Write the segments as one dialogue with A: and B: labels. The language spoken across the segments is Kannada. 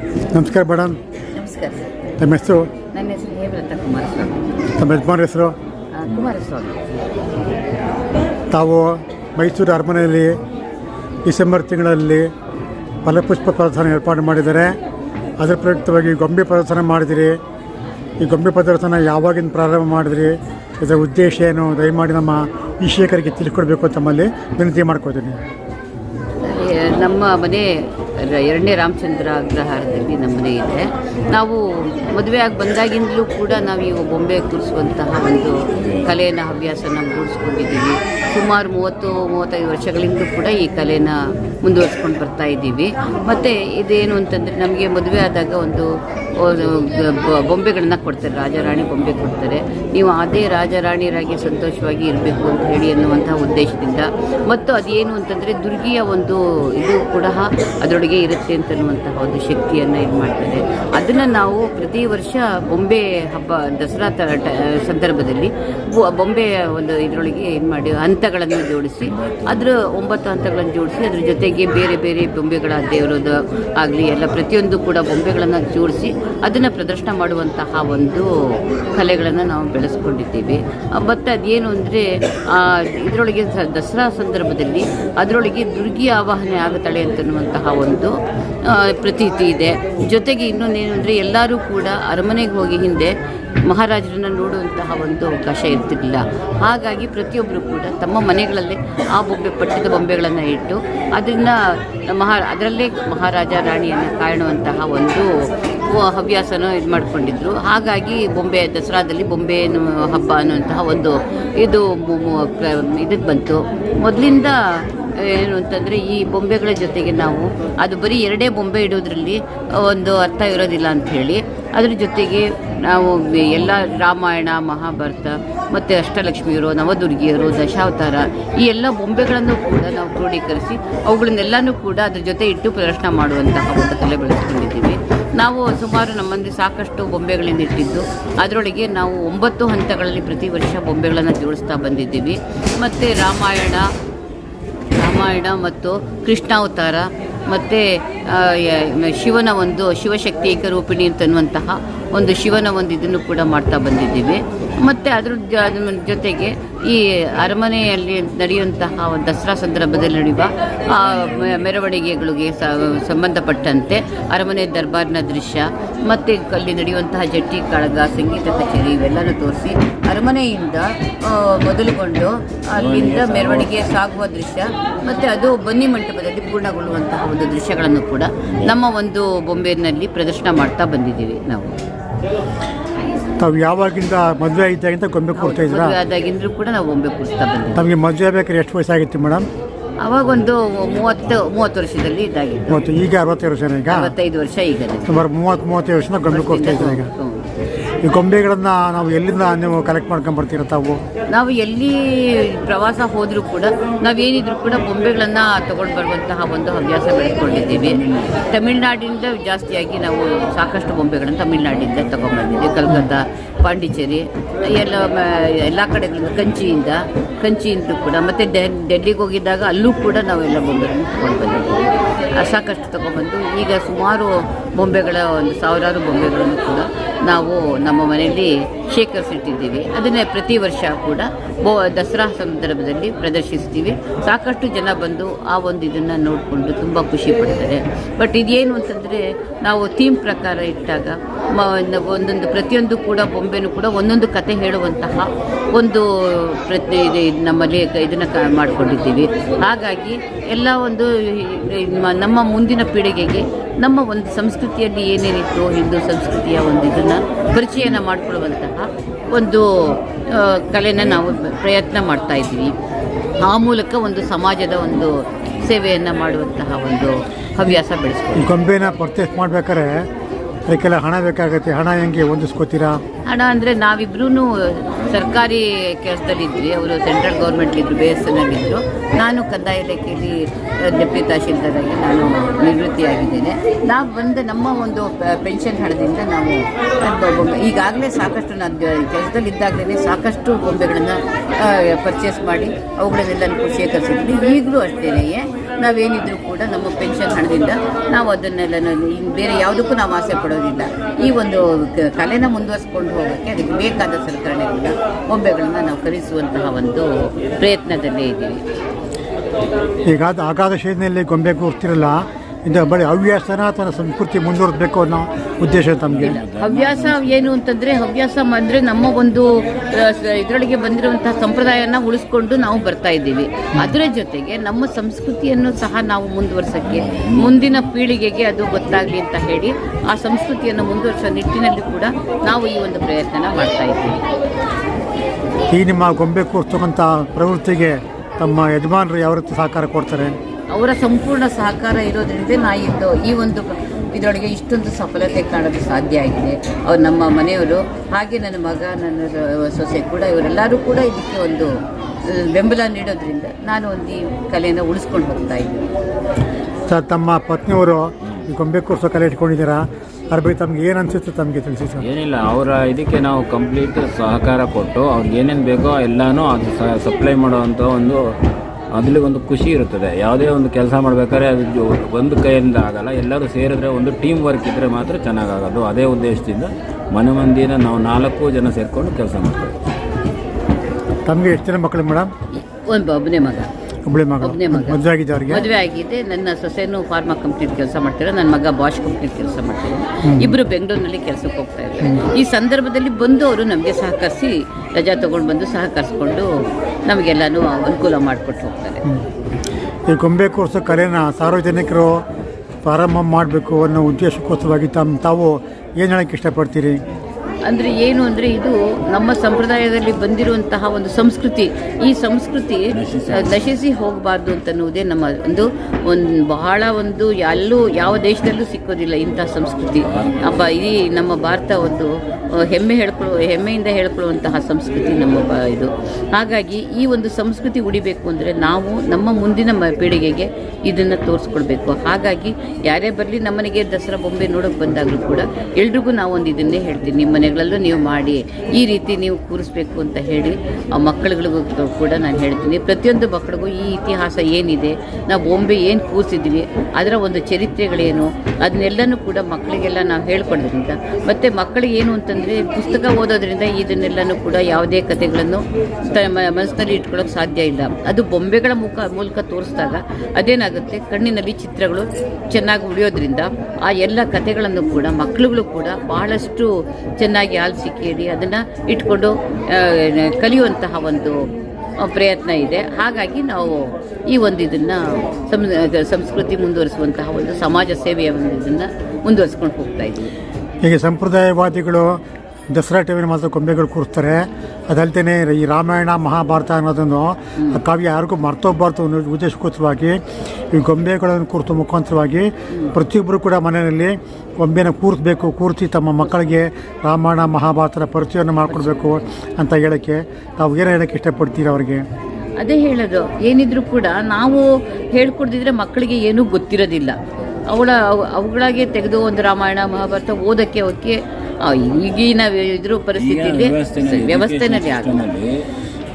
A: ನಮಸ್ಕಾರ ಮೇಡಮ್.
B: ನಮಸ್ಕಾರ
A: ತಮ್ಮ ಹೆಸರು?
B: ನನ್ನ ಹೆಸರು ಹೇಮಲತ ಕುಮಾರಸ್ವಾಮಿ.
A: ತಮ್ಮ ಯಜಮಾನ್ರ ಹೆಸರು?
B: ಆ, ಕುಮಾರಸ್ವಾಮಿ.
A: ತಾವು ಮೈಸೂರು ಅರಮನೆಯಲ್ಲಿ ಡಿಸೆಂಬರ್ ತಿಂಗಳಲ್ಲಿ ಫಲಪುಷ್ಪ ಪ್ರದರ್ಶನ ಏರ್ಪಾಡು ಮಾಡಿದ್ದಾರೆ. ಅದರ ಪ್ರಯುಕ್ತವಾಗಿ ಗೊಂಬೆ ಪ್ರದರ್ಶನ ಮಾಡಿದಿರಿ. ಈ ಗೊಂಬೆ ಪ್ರದರ್ಶನ ಯಾವಾಗಿಂದ ಪ್ರಾರಂಭ ಮಾಡಿದ್ರಿ? ಇದರ ಉದ್ದೇಶ ಏನು? ದಯಮಾಡಿ ನಮ್ಮ ವೀಕ್ಷಕರಿಗೆ ತಿಳ್ಕೊಡ್ಬೇಕು ತಮ್ಮಲ್ಲಿ ವಿನಂತಿ ಮಾಡ್ಕೋತೀನಿ
B: ನಮ್ಮ ಮನೆ ಎರಡನೇ ರಾಮಚಂದ್ರ ಅಗ್ರಹಾರದಲ್ಲಿ ನಮ್ಮನೆ ಇದೆ. ನಾವು ಮದುವೆ ಆಗಿ ಬಂದಾಗಿಂದಲೂ ಕೂಡ ನಾವು ಈ ಬೊಂಬೆ ಕೂರಿಸುವಂತಹ ಒಂದು ಕಲೆಯನ್ನು ಹವ್ಯಾಸನ ಮೂಡಿಸ್ಕೊಂಡಿದ್ದೀವಿ. ಸುಮಾರು ಮೂವತ್ತು, ಮೂವತ್ತೈದು ವರ್ಷಗಳಿಂದಲೂ ಕೂಡ ಈ ಕಲೆನ ಮುಂದುವರಿಸ್ಕೊಂಡು ಬರ್ತಾ ಇದ್ದೀವಿ. ಮತ್ತು ಇದೇನು ಅಂತಂದರೆ ನಮಗೆ ಮದುವೆ ಆದಾಗ ಒಂದು ಬೊಂಬೆಗಳನ್ನ ಕೊಡ್ತಾರೆ, ರಾಜರಾಣಿ ಬೊಂಬೆ ಕೊಡ್ತಾರೆ. ನೀವು ಅದೇ ರಾಜಾರಾಣಿಯರಾಗಿ ಸಂತೋಷವಾಗಿ ಇರಬೇಕು ಅಂತ ಹೇಳಿ ಅನ್ನುವಂತಹ ಉದ್ದೇಶದಿಂದ. ಮತ್ತು ಅದೇನು ಅಂತಂದರೆ ದುರ್ಗಿಯ ಒಂದು ಇದು ಕೂಡ ಅದರೊಳಗೆ ಇರುತ್ತೆ ಅಂತನ್ನುವಂತಹ ಒಂದು ಶಕ್ತಿಯನ್ನು ಇದು ಮಾಡ್ತಾರೆ ಅದನ್ನು ನಾವು ಪ್ರತಿ ವರ್ಷ ಬೊಂಬೆ ಹಬ್ಬ, ದಸರಾ ಸಂದರ್ಭದಲ್ಲಿ ಬೊಂಬೆ ಒಂದು ಇದರೊಳಗೆ ಏನು ಮಾಡಿ, ಹಂತಗಳನ್ನು ಜೋಡಿಸಿ, ಅದರ ಒಂಬತ್ತು ಹಂತಗಳನ್ನು ಜೋಡಿಸಿ, ಅದ್ರ ಜೊತೆಗೆ ಬೇರೆ ಬೇರೆ ಬೊಂಬೆಗಳ ದೇವರದ ಆಗಲಿ ಎಲ್ಲ ಪ್ರತಿಯೊಂದು ಕೂಡ ಬೊಂಬೆಗಳನ್ನು ಜೋಡಿಸಿ ಅದನ್ನು ಪ್ರದರ್ಶನ ಮಾಡುವಂತಹ ಒಂದು ಕಲೆಗಳನ್ನು ನಾವು ಬೆಳೆಸ್ಕೊಂಡಿದ್ದೀವಿ. ಮತ್ತು ಅದೇನು ಅಂದರೆ ಇದರೊಳಗೆ ದಸರಾ ಸಂದರ್ಭದಲ್ಲಿ ಅದರೊಳಗೆ ದುರ್ಗಿ ಆವಾಹನೆ ಆಗುತ್ತಾಳೆ ಅಂತನ್ನುವಂತಹ ಒಂದು ಪ್ರತೀತಿ ಇದೆ. ಜೊತೆಗೆ ಇನ್ನೊಂದೇನು ಅಂದರೆ, ಎಲ್ಲರೂ ಕೂಡ ಅರಮನೆಗೆ ಹೋಗಿ ಹಿಂದೆ ಮಹಾರಾಜರನ್ನು ನೋಡುವಂತಹ ಒಂದು ಅವಕಾಶ ಇರ್ತಿರಲಿಲ್ಲ. ಹಾಗಾಗಿ ಪ್ರತಿಯೊಬ್ಬರು ಕೂಡ ತಮ್ಮ ಮನೆಗಳಲ್ಲೇ ಆ ಬೊಂಬೆ, ಪಟ್ಟದ ಬೊಂಬೆಗಳನ್ನು ಇಟ್ಟು, ಅದನ್ನು ಮಹಾ, ಅದರಲ್ಲೇ ಮಹಾರಾಜ ರಾಣಿಯನ್ನು ಕಾಣುವಂತಹ ಒಂದು ಹವ್ಯಾಸನ ಇದು ಮಾಡಿಕೊಂಡಿದ್ರು. ಹಾಗಾಗಿ ಬೊಂಬೆ, ದಸರಾದಲ್ಲಿ ಬೊಂಬೆ ಹಬ್ಬ ಅನ್ನುವಂತಹ ಒಂದು ಇದು ಇದಕ್ಕೆ ಬಂತು. ಮೊದಲಿಂದ ಏನು ಅಂತಂದರೆ ಈ ಬೊಂಬೆಗಳ ಜೊತೆಗೆ ನಾವು, ಅದು ಬರೀ ಎರಡೇ ಬೊಂಬೆ ಇಡೋದ್ರಲ್ಲಿ ಒಂದು ಅರ್ಥ ಇರೋದಿಲ್ಲ ಅಂತ ಹೇಳಿ, ಅದ್ರ ಜೊತೆಗೆ ನಾವು ಎಲ್ಲ ರಾಮಾಯಣ, ಮಹಾಭಾರತ, ಮತ್ತು ಅಷ್ಟಲಕ್ಷ್ಮಿಯರು, ನವದುರ್ಗಿಯರು, ದಶಾವತಾರ, ಈ ಎಲ್ಲ ಬೊಂಬೆಗಳನ್ನು ಕೂಡ ನಾವು ಕ್ರೋಢೀಕರಿಸಿ, ಅವುಗಳನ್ನೆಲ್ಲನೂ ಕೂಡ ಅದ್ರ ಜೊತೆ ಇಟ್ಟು ಪ್ರದರ್ಶನ ಮಾಡುವಂತಹ ಒಂದು ಕಲೆ ಬೆಳೆಸ್ಕೊಂಡಿದ್ದೀವಿ. ನಾವು ಸುಮಾರು ನಮ್ಮಲ್ಲಿ ಸಾಕಷ್ಟು ಬೊಂಬೆಗಳನ್ನು ಇಟ್ಟಿದ್ದು. ಅದರೊಳಗೆ ನಾವು ಒಂಬತ್ತು ಹಂತಗಳಲ್ಲಿ ಪ್ರತಿ ವರ್ಷ ಬೊಂಬೆಗಳನ್ನು ಜೋಡಿಸ್ತಾ ಬಂದಿದ್ದೀವಿ. ಮತ್ತು ರಾಮಾಯಣ ರಾಮಾಯಣ ಮತ್ತು ಕೃಷ್ಣಾವತಾರ ಮತ್ತು ಶಿವನ ಒಂದು ಶಿವಶಕ್ತಿ ಏಕರೂಪಿಣಿ ಅಂತನ್ನುವಂತಹ ಒಂದು ಶಿವನ ಒಂದು ಇದನ್ನು ಕೂಡ ಮಾಡ್ತಾ ಬಂದಿದ್ದೀವಿ. ಮತ್ತು ಅದ್ರ ಜೊತೆಗೆ ಈ ಅರಮನೆಯಲ್ಲಿ ನಡೆಯುವಂತಹ ದಸರಾ ಸಂದರ್ಭದಲ್ಲಿ ನಡೆಯುವ ಆ ಮೆರವಣಿಗೆಗಳಿಗೆ ಸಂಬಂಧಪಟ್ಟಂತೆ ಅರಮನೆ ದರ್ಬಾರ್ನ ದೃಶ್ಯ ಮತ್ತು ಅಲ್ಲಿ ನಡೆಯುವಂತಹ ಜಟ್ಟಿ ಕಾಳಗ ಸಂಗೀತ ಕಚೇರಿ ಇವೆಲ್ಲನೂ ತೋರಿಸಿ ಅರಮನೆಯಿಂದ ಮೊದಲುಗೊಂಡು ಅಲ್ಲಿಂದ ಮೆರವಣಿಗೆ ಸಾಗುವ ದೃಶ್ಯ ಮತ್ತು ಅದು ಬನ್ನಿ ಮಂಟಪದಲ್ಲಿ ಪೂರ್ಣಗೊಳ್ಳುವಂತಹ ಒಂದು ದೃಶ್ಯಗಳನ್ನು ಕೂಡ ನಮ್ಮ ಒಂದು ಬೊಂಬೆನಲ್ಲಿ ಪ್ರದರ್ಶನ ಮಾಡ್ತಾ ಬಂದಿದ್ದೀವಿ ನಾವು.
A: ತಾವು ಯಾವಾಗಿಂದ ಮದುವೆ ಇದ್ದಾಗಿಂದ ಗೊಂಬೆ ಕೊಡ್ತಾ ಇದ್ದೀರಾ?
B: ಮದುವೆ ಆದಾಗಿಂದ್ರೂ ಕೂಡ ನಾವು ಗೊಂಬೆ ಕೂರಿಸ್ತಾ ಬಂದಿದ್ದೀವಿ.
A: ತಮಗೆ ಮದುವೆ ಬೇಕಾದ್ರೆ ಎಷ್ಟು ವಯಸ್ಸಾಗಿತ್ತು ಮೇಡಮ್?
B: ಅವಾಗೊಂದು ಮೂವತ್ತು ಮೂವತ್ತು ವರ್ಷದಲ್ಲಿ ಇದಾಗಿತ್ತು.
A: ಮತ್ತು ಈಗ ಅರವತ್ತೈದು ವರ್ಷ ಈಗ?
B: ಅರವತ್ತೈದು ವರ್ಷ ಈಗ
A: ಸುಮಾರು ಮೂವತ್ತು ಮೂವತ್ತೈದು ವರ್ಷದಿಂದ ಗೊಂಬೆ ಕೊಡ್ತಾ ಇದ್ದೀರಾ ಈಗ?
B: ಹ್ಮ್.
A: ಈ ಗೊಂಬೆಗಳನ್ನು ನಾವು ಎಲ್ಲಿಂದ ನೀವು ಕಲೆಕ್ಟ್ ಮಾಡ್ಕೊಂಡು ಬರ್ತೀರಾ ತಾವು?
B: ನಾವು ಎಲ್ಲಿ ಪ್ರವಾಸ ಹೋದರೂ ಕೂಡ ನಾವೇನಿದ್ರು ಕೂಡ ಬೊಂಬೆಗಳನ್ನು ತಗೊಂಡು ಬರುವಂತಹ ಒಂದು ಹವ್ಯಾಸ ಬೆಳೆಸ್ಕೊಂಡಿದ್ದೀವಿ. ತಮಿಳ್ನಾಡಿನಿಂದ ಜಾಸ್ತಿಯಾಗಿ ನಾವು ಸಾಕಷ್ಟು ಬೊಂಬೆಗಳನ್ನು ತಮಿಳ್ನಾಡಿಂದ ತಗೊಂಡ್ಬಂದಿದ್ದೀವಿ ಕಲ್ಕತ್ತಾ ಪಾಂಡಿಚೇರಿ, ಎಲ್ಲ ಎಲ್ಲ ಕಡೆಗಳಿಂದ ಕಂಚಿಯಿಂದ ಕಂಚಿಯಿಂದ ಕೂಡ, ಮತ್ತು ಡೆಲ್ಲಿಗೆ ಹೋಗಿದ್ದಾಗ ಅಲ್ಲೂ ಕೂಡ ನಾವೆಲ್ಲ ಬೊಂಬೆಗಳನ್ನು ತಗೊಂಡು ಬಂದಿದ್ದೀವಿ. ಸಾಕಷ್ಟು ತಗೊಂಡ್ಬಂದು, ಈಗ ಸುಮಾರು ಬೊಂಬೆಗಳ ಒಂದು ಸಾವಿರಾರು ಬೊಂಬೆಗಳನ್ನು ಕೂಡ ನಾವು ನಮ್ಮ ಮನೆಯಲ್ಲಿ ಶೇಖರಿಸಿಟ್ಟಿದ್ದೀವಿ. ಅದನ್ನೇ ಪ್ರತಿ ವರ್ಷ ಕೂಡ ಬೋ, ದಸರಾ ಸಂದರ್ಭದಲ್ಲಿ ಪ್ರದರ್ಶಿಸ್ತೀವಿ. ಸಾಕಷ್ಟು ಜನ ಬಂದು ಆ ಒಂದು ಇದನ್ನು ನೋಡಿಕೊಂಡು ತುಂಬ ಖುಷಿ ಪಡ್ತಾರೆ. ಬಟ್ ಇದೇನು ಅಂತಂದರೆ, ನಾವು ಥೀಮ್ ಪ್ರಕಾರ ಇಟ್ಟಾಗ ಒಂದೊಂದು ಪ್ರತಿಯೊಂದು ಕೂಡ ಬೊಂಬೆನೂ ಕೂಡ ಒಂದೊಂದು ಕತೆ ಹೇಳುವಂತಹ ಒಂದು ಪ್ರತಿ ನಮ್ಮಲ್ಲಿ ಇದನ್ನು ಮಾಡ್ಕೊಂಡಿದ್ದೀವಿ. ಹಾಗಾಗಿ ಎಲ್ಲ ಒಂದು ನಮ್ಮ ಮುಂದಿನ ಪೀಳಿಗೆಗೆ ನಮ್ಮ ಒಂದು ಸಂಸ್ಕೃತಿಯಲ್ಲಿ ಏನೇನಿತ್ತು ಹಿಂದೂ ಸಂಸ್ಕೃತಿಯ ಒಂದು ಇದನ್ನು ಪರಿಚಯನ ಮಾಡಿಕೊಳ್ಳುವಂತಹ ಒಂದು ಕಲೆನ ನಾವು ಪ್ರಯತ್ನ ಮಾಡ್ತಾ ಇದ್ದೀವಿ. ಆ ಮೂಲಕ ಒಂದು ಸಮಾಜದ ಒಂದು ಸೇವೆಯನ್ನು ಮಾಡುವಂತಹ ಒಂದು ಹವ್ಯಾಸ ಬೆಳೆಸ್ಕೊಂಡು
A: ಗೊಂಬೆನ ಪರ್ಚೇಸ್ ಮಾಡ್ಬೇಕಾದ್ರೆ ಅದಕ್ಕೆಲ್ಲ ಹಣ ಬೇಕಾಗುತ್ತೆ. ಹಣ ಹೆಂಗೆ ಹೊಂದಿಸ್ಕೋತೀರಾ?
B: ಹಣ ಅಂದರೆ ನಾವಿಬ್ರು ಸರ್ಕಾರಿ ಕೆಲಸದಲ್ಲಿದ್ವಿ. ಅವರು ಸೆಂಟ್ರಲ್ ಗೌರ್ಮೆಂಟ್ಲಿದ್ದರು ಬಿ ಎಸ್ ಎನ್ನಲ್ಲಿದ್ದರು ನಾನು ಕಂದಾಯ ಇಲಾಖೆಯಲ್ಲಿ ಡೆಪ್ಟಿ ತಹಶೀಲ್ದಾರಾಗಿ ನಾನು ನಿವೃತ್ತಿಯಾಗಿದ್ದೇನೆ. ನಾವು ಬಂದು ನಮ್ಮ ಒಂದು ಪೆನ್ಷನ್ ಹಣದಿಂದ ನಾವು ಈಗಾಗಲೇ ಸಾಕಷ್ಟು ನಾನು ಕೆಲಸದಲ್ಲಿದ್ದಾಗಲೇ ಸಾಕಷ್ಟು ಗೊಂಬೆಗಳನ್ನು ಪರ್ಚೇಸ್ ಮಾಡಿ, ಅವುಗಳನ್ನೆಲ್ಲ ಶೇಖರಿಸಿದ್ವಿ. ಈಗಲೂ ಅಷ್ಟೇನೆಯೇ ನಾವೇನಿದ್ರು ಕೂಡ ನಮ್ಮ ಪೆನ್ಷನ್ ಹಣದಿಂದ ನಾವು ಅದನ್ನೆಲ್ಲ ಬೇರೆ ಯಾವುದಕ್ಕೂ ನಾವು ಆಸೆ ಪಡೋದಿಲ್ಲ. ಈ ಒಂದು ಕಲೆನ ಮುಂದುವರಿಸ್ಕೊಂಡು ಹೋಗೋಕ್ಕೆ ಅದಕ್ಕೆ ಬೇಕಾದ ಸಲಕರಣೆಗಳನ್ನ ಬೊಂಬೆಗಳನ್ನ ನಾವು ಕಲಿಸುವಂತಹ ಒಂದು ಪ್ರಯತ್ನದಲ್ಲೇ ಇದ್ದೀವಿ.
A: ಈಗ ಅಗಾಧ ಶೈಲಿನಲ್ಲಿ ಗೊಂಬೆ ಕೂರ್ತಿರಲ್ಲ ಇದು ಬಳಿ ಹವ್ಯಾಸನ ಸಂಸ್ಕೃತಿ ಮುಂದುವರಿಸಬೇಕು ಅನ್ನೋ ಉದ್ದೇಶ ತಮಗೆ?
B: ಹವ್ಯಾಸ ಏನು ಅಂತಂದ್ರೆ ಹವ್ಯಾಸ ಅಂದರೆ ನಮ್ಮ ಒಂದು ಇದರೊಳಗೆ ಬಂದಿರುವಂತಹ ಸಂಪ್ರದಾಯನ ಉಳಿಸ್ಕೊಂಡು ನಾವು ಬರ್ತಾ ಇದ್ದೀವಿ. ಅದರ ಜೊತೆಗೆ ನಮ್ಮ ಸಂಸ್ಕೃತಿಯನ್ನು ಸಹ ನಾವು ಮುಂದುವರ್ಸೋಕ್ಕೆ ಮುಂದಿನ ಪೀಳಿಗೆಗೆ ಅದು ಗೊತ್ತಾಗಲಿ ಅಂತ ಹೇಳಿ ಆ ಸಂಸ್ಕೃತಿಯನ್ನು ಮುಂದುವರಿಸೋ ನಿಟ್ಟಿನಲ್ಲಿ ಕೂಡ ನಾವು ಈ ಒಂದು ಪ್ರಯತ್ನ ಮಾಡ್ತಾ ಇದ್ದೀವಿ.
A: ಈ ನಿಮ್ಮ ಗೊಂಬೆ ಕೂರ್ಸ್ತಕ್ಕಂಥ ಪ್ರವೃತ್ತಿಗೆ ತಮ್ಮ ಯಜಮಾನರು ಯಾವ ರೀತಿ ಸಹಕಾರ ಕೊಡ್ತಾರೆ?
B: ಅವರ ಸಂಪೂರ್ಣ ಸಹಕಾರ ಇರೋದ್ರಿಂದ ನಾ ಇದು ಈ ಒಂದು ಇದರೊಳಗೆ ಇಷ್ಟೊಂದು ಸಫಲತೆ ಕಾಣಲು ಸಾಧ್ಯ ಆಗಿದೆ. ಅವ್ರು ನಮ್ಮ ಮನೆಯವರು ಹಾಗೆ ನನ್ನ ಮಗ ನನ್ನ ಸೊಸೆ ಕೂಡ ಇವರೆಲ್ಲರೂ ಕೂಡ ಇದಕ್ಕೆ ಒಂದು ಬೆಂಬಲ ನೀಡೋದ್ರಿಂದ ನಾನು ಒಂದು ಈ ಕಲೆಯನ್ನು ಉಳಿಸ್ಕೊಂಡು ಹೋಗ್ತಾ ಇದ್ದೀನಿ.
A: ಸರ್ ತಮ್ಮ ಪತ್ನಿಯವರು ಗೊಂಬೆ ಕೂರಿಸೋ ಕಲೆ ಇಟ್ಕೊಂಡಿದ್ದೀರಾ? ಅದ್ರ ಬಗ್ಗೆ ತಮ್ಗೆ ಏನು ಅನಿಸುತ್ತೆ ತಮಗೆ ತಿಳಿಸಿ ಸರ್?
C: ಏನಿಲ್ಲ ಅವರ ಇದಕ್ಕೆ ನಾವು ಕಂಪ್ಲೀಟ್ ಸಹಕಾರ ಕೊಟ್ಟು ಅವ್ರಿಗೆ ಏನೇನು ಬೇಕೋ ಎಲ್ಲನೂ ಅದು ಸಪ್ಲೈ ಮಾಡುವಂಥ ಒಂದು ಅದ್ರಲ್ಲಿ ಒಂದು ಖುಷಿ ಇರುತ್ತದೆ. ಯಾವುದೇ ಒಂದು ಕೆಲಸ ಮಾಡ್ಬೇಕಾದ್ರೆ ಅದು ಒಂದು ಕೈಯಿಂದ ಆಗಲ್ಲ. ಎಲ್ಲರೂ ಸೇರಿದ್ರೆ ಒಂದು ಟೀಮ್ ವರ್ಕ್ ಇದ್ದರೆ ಮಾತ್ರ ಚೆನ್ನಾಗಾಗೋದು. ಅದೇ ಉದ್ದೇಶದಿಂದ ಮನೆ ಮಂದಿನ ನಾವು ನಾಲ್ಕು ಜನ ಸೇರಿಕೊಂಡು ಕೆಲಸ ಮಾಡ್ತೇವೆ.
A: ತಮಗೆ ಎಷ್ಟು ಜನ ಮಕ್ಕಳು ಮೇಡಮ್?
B: ಒಂದು ಒಬ್ಬನೇ ಮಗ.
A: ಒಬ್ಬಳೆ ಮಗಳು.
B: ಮಗ.
A: ಮದುವೆ ಆಗಿದೆ ಅವ್ರಿಗೆ.
B: ಮದುವೆ ಆಗಿದೆ. ನನ್ನ ಸೊಸೆನೂ ಫಾರ್ಮಾ ಕಂಪ್ನಿಲಿ ಕೆಲಸ ಮಾಡ್ತಾರೆ ನನ್ನ ಮಗ ಬಾಷ್ ಕಂಪ್ನಿ ಕೆಲಸ ಮಾಡ್ತಾರೆ ಇಬ್ಬರು ಬೆಂಗಳೂರಿನಲ್ಲಿ ಕೆಲಸಕ್ಕೆ ಹೋಗ್ತಾ ಇದ್ದಾರೆ. ಈ ಸಂದರ್ಭದಲ್ಲಿ ಬಂದು ಅವರು ನಮಗೆ ಸಹಕರಿಸಿ ರಜಾ ತಗೊಂಡು ಬಂದು ಸಹಕರಿಸ್ಕೊಂಡು ನಮಗೆಲ್ಲನೂ ಅನುಕೂಲ ಮಾಡಿಕೊಟ್ಟು ಹೋಗ್ತಾರೆ.
A: ಈ ಗೊಂಬೆ ಕೋರ್ಸ್ ಕಲೆನ ಸಾರ್ವಜನಿಕರು ಪ್ರಾರಂಭ ಮಾಡಬೇಕು ಅನ್ನೋ ಉದ್ದೇಶಕ್ಕೋಸ್ಕರವಾಗಿ ತಮ್ಮ ತಾವು ಏನು ಹೇಳಕ್ಕೆ ಇಷ್ಟಪಡ್ತೀರಿ?
B: ಅಂದರೆ ಏನು ಅಂದರೆ ಇದು ನಮ್ಮ ಸಂಪ್ರದಾಯದಲ್ಲಿ ಬಂದಿರುವಂತಹ ಒಂದು ಸಂಸ್ಕೃತಿ. ಈ ಸಂಸ್ಕೃತಿ ನಶಿಸಿ ಹೋಗಬಾರ್ದು. ಅಂತನ್ನುವುದೇ ನಮ್ಮ ಒಂದು ಒಂದು ಬಹಳ ಒಂದು ಎಲ್ಲೂ ಯಾವ ದೇಶದಲ್ಲೂ ಸಿಕ್ಕೋದಿಲ್ಲ ಇಂಥ ಸಂಸ್ಕೃತಿ. ಅಪ್ಪ ಈ ನಮ್ಮ ಭಾರತ ಒಂದು ಹೆಮ್ಮೆ ಹೇಳ್ಕೊಳ್ಳುವ ಹೆಮ್ಮೆಯಿಂದ ಹೇಳ್ಕೊಳ್ಳುವಂತಹ ಸಂಸ್ಕೃತಿ ನಮ್ಮ ಬ ಇದು. ಹಾಗಾಗಿ ಈ ಒಂದು ಸಂಸ್ಕೃತಿ ಉಡಿಬೇಕು ಅಂದರೆ ನಾವು ನಮ್ಮ ಮುಂದಿನ ಮ ಪೀಳಿಗೆಗೆ ಇದನ್ನು ತೋರಿಸ್ಕೊಡ್ಬೇಕು. ಹಾಗಾಗಿ ಯಾರೇ ಬರಲಿ ನಮ್ಮನೆಗೆ ದಸರಾ ಬೊಂಬೆ ನೋಡೋಕೆ ಬಂದಾಗಲೂ ಕೂಡ ಎಲ್ರಿಗೂ ನಾವು ಒಂದು ಇದನ್ನೇ ಹೇಳ್ತೀನಿ. ನಿಮ್ಮ ಮನೆಗಳಲ್ಲೂ ನೀವು ಮಾಡಿ ಈ ರೀತಿ ನೀವು ಕೂರಿಸ್ಬೇಕು ಅಂತ ಹೇಳಿ ಆ ಮಕ್ಕಳುಗಳಿಗೂ ಕೂಡ ನಾನು ಹೇಳ್ತೀನಿ. ಪ್ರತಿಯೊಂದು ಮಕ್ಕಳಿಗೂ ಈ ಇತಿಹಾಸ ಏನಿದೆ, ನಾವು ಬೊಂಬೆ ಏನು ಕೂರಿಸಿದ್ವಿ, ಅದರ ಒಂದು ಚರಿತ್ರೆಗಳೇನು, ಅದನ್ನೆಲ್ಲನೂ ಕೂಡ ಮಕ್ಕಳಿಗೆಲ್ಲ ನಾವು ಹೇಳ್ಕೊಡೋದ್ರಿಂದ, ಮತ್ತು ಮಕ್ಕಳಿಗೆ ಏನು ಅಂತಂದರೆ ಪುಸ್ತಕ ಓದೋದ್ರಿಂದ ಇದನ್ನೆಲ್ಲನೂ ಕೂಡ ಯಾವುದೇ ಕಥೆಗಳನ್ನು ಮನಸ್ಸಿನಲ್ಲಿ ಇಟ್ಕೊಳ್ಳೋಕೆ ಸಾಧ್ಯ ಇಲ್ಲ. ಅದು ಬೊಂಬೆಗಳ ಮುಖ, ಮೂಲಕ ತೋರಿಸಿದಾಗ ಅದೇನಾಗುತ್ತೆ, ಕಣ್ಣಿನಲ್ಲಿ ಚಿತ್ರಗಳು ಚೆನ್ನಾಗಿ ಉಳಿಯೋದ್ರಿಂದ ಆ ಎಲ್ಲ ಕಥೆಗಳನ್ನು ಕೂಡ ಮಕ್ಕಳುಗಳು ಕೂಡ ಬಹಳಷ್ಟು ಚೆನ್ನಾಗಿ ಆಲಿಸಿ ಕೇಳಿ ಅದನ್ನು ಇಟ್ಕೊಂಡು ಕಲಿಯುವಂತಹ ಒಂದು ಪ್ರಯತ್ನ ಇದೆ. ಹಾಗಾಗಿ ನಾವು ಈ ಒಂದು ಇದನ್ನು ಸಂಸ್ಕೃತಿ ಮುಂದುವರಿಸುವಂತಹ ಒಂದು ಸಮಾಜ ಸೇವೆಯ ಒಂದು ಇದನ್ನು ಮುಂದುವರಿಸ್ಕೊಂಡು ಹೋಗ್ತಾ ಇದ್ದೀವಿ.
A: ಹೀಗೆ ಸಂಪ್ರದಾಯವಾದಿಗಳು ದಸರಾ ಟೈಮಿನ ಮಾತ್ರ ಗೊಂಬೆಗಳು ಕೂರಿಸ್ತಾರೆ ಅದಲ್ದೇ ಈ ರಾಮಾಯಣ, ಮಹಾಭಾರತ ಅನ್ನೋದನ್ನು ಕಾವ್ಯ ಯಾರಿಗೂ ಮರ್ತೋಗ್ಬಾರ್ದು ಅನ್ನೋ ಉದ್ದೇಶಕ್ಕೋಸ್ಕರವಾಗಿ ಈ ಗೊಂಬೆಗಳನ್ನು ಕೂರ್ತು ಮುಖಾಂತರವಾಗಿ ಪ್ರತಿಯೊಬ್ಬರು ಕೂಡ ಮನೆಯಲ್ಲಿ ಗೊಂಬೆನ ಕೂರಿಸ್ಬೇಕು, ಕೂರಿಸಿ ತಮ್ಮ ಮಕ್ಕಳಿಗೆ ರಾಮಾಯಣ, ಮಹಾಭಾರತದ ಪರಿಚಯವನ್ನು ಮಾಡಿಕೊಡ್ಬೇಕು ಅಂತ ಹೇಳೋಕ್ಕೆ ತಾವು ಏನು ಹೇಳೋಕ್ಕೆ ಇಷ್ಟಪಡ್ತೀರಿ ಅವರಿಗೆ?
B: ಅದೇ ಹೇಳೋದು. ಏನಿದ್ರು ಕೂಡ ನಾವು ಹೇಳ್ಕೊಡ್ದಿದ್ರೆ ಮಕ್ಕಳಿಗೆ ಏನೂ ಗೊತ್ತಿರೋದಿಲ್ಲ. ಅವಳ ಅವ್- ಅವುಗಳಾಗೆ ತೆಗೆದು ಒಂದು ರಾಮಾಯಣ, ಮಹಾಭಾರತ ಓದಕ್ಕೆ ಅವಕ್ಕೆ ಈಗಿನ ಇದ್ರ ಪರಿಸ್ಥಿತಿಯಲ್ಲಿ ವ್ಯವಸ್ಥೆನಲ್ಲಿ ಆಗಲ್ಲ.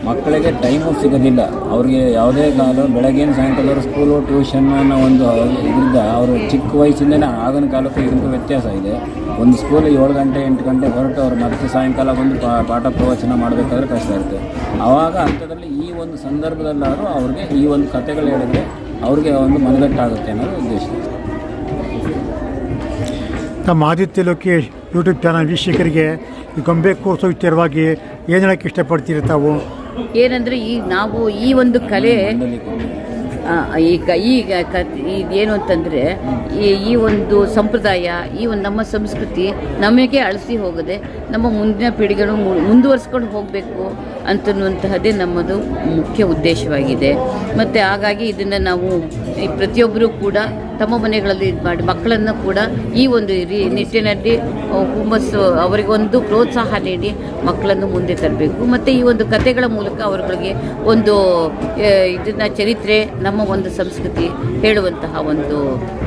C: ಮಕ್ಕಳಿಗೆ ಟೈಮು ಸಿಗೋದಿಲ್ಲ. ಅವ್ರಿಗೆ ಯಾವುದೇ ಕಾಲ ಬೆಳಗಿನ ಸಾಯಂಕಾಲ ಸ್ಕೂಲು ಟ್ಯೂಷನ್ ಅನ್ನೋ ಒಂದು ಇದರಿಂದ ಅವರು ಚಿಕ್ಕ ವಯಸ್ಸಿಂದನೇ ಆಗಿನ ಕಾಲಕ್ಕೂ ಇದಕ್ಕೂ ವ್ಯತ್ಯಾಸ ಇದೆ. ಒಂದು ಸ್ಕೂಲ್ ಏಳು ಗಂಟೆ ಎಂಟು ಗಂಟೆ ಹೊರಟು ಅವ್ರು ಮತ್ತೆ ಸಾಯಂಕಾಲ ಬಂದು ಪಾ- ಪಾಠ ಪ್ರವಚನ ಮಾಡಬೇಕಾದ್ರೆ ಕಷ್ಟ ಇರುತ್ತೆ. ಆವಾಗ ಅಂಥದ್ರಲ್ಲಿ ಈ ಒಂದು ಸಂದರ್ಭದಲ್ಲಾದರೂ ಅವ್ರಿಗೆ ಈ ಒಂದು ಕಥೆಗಳು ಹೇಳಿದ್ರೆ ಅವ್ರಿಗೆ ಒಂದು ಮನಗಟ್ಟಾಗುತ್ತೆ ಅನ್ನೋದು ಉದ್ದೇಶ.
A: ನಮ್ಮ ಆದಿತ್ಯ ಲೋಕೇಶ್ ಯೂಟ್ಯೂಬ್ ಚಾನಲ್ ವೀಕ್ಷಕರಿಗೆ ಈ ಗೊಂಬೆ ಕೂರಿಸೋ ವಿಚಾರವಾಗಿ ಏನು ಹೇಳೋಕ್ಕೆ ಇಷ್ಟಪಡ್ತೀರಿ ತಾವು?
B: ಏನಂದರೆ ಈ ನಾವು ಈ ಒಂದು ಕಲೆ ಆ, ಈಗ ಕ ಈ ಕ- ಏನು ಅಂತಂದರೆ ಈ ಈ ಒಂದು ಸಂಪ್ರದಾಯ ಈ ಒಂದು ನಮ್ಮ ಸಂಸ್ಕೃತಿ ನಮಗೆ ಅಳಿಸಿ ಹೋಗದೆ ನಮ್ಮ ಮುಂದಿನ ಪೀಳಿಗೆಗಳು ಮುಂದುವರ್ಸ್ಕೊಂಡು ಹೋಗಬೇಕು. ಅಂತನ್ನುವಂತಹದ್ದೇ ನಮ್ಮದು ಮುಖ್ಯ ಉದ್ದೇಶವಾಗಿದೆ. ಮತ್ತು ಹಾಗಾಗಿ ಇದನ್ನು ನಾವು ಈ ಪ್ರತಿಯೊಬ್ಬರೂ ಕೂಡ ತಮ್ಮ ಮನೆಗಳಲ್ಲಿ ಇದು ಮಾಡಿ ಮಕ್ಕಳನ್ನು ಕೂಡ ಈ ಒಂದು ರೀ ನಿಟ್ಟಿನಲ್ಲಿ ಹುಮ್ಮಸ್ಸು, ಅವರಿಗೊಂದು ಪ್ರೋತ್ಸಾಹ ನೀಡಿ ಮಕ್ಕಳನ್ನು ಮುಂದೆ ತರಬೇಕು. ಮತ್ತು ಈ ಒಂದು ಕಥೆಗಳ ಮೂಲಕ ಅವರುಗಳಿಗೆ ಒಂದು ಇದನ್ನು ಚರಿತ್ರೆ, ನಮ್ಮ ಒಂದು ಸಂಸ್ಕೃತಿ ಹೇಳುವಂತಹ ಒಂದು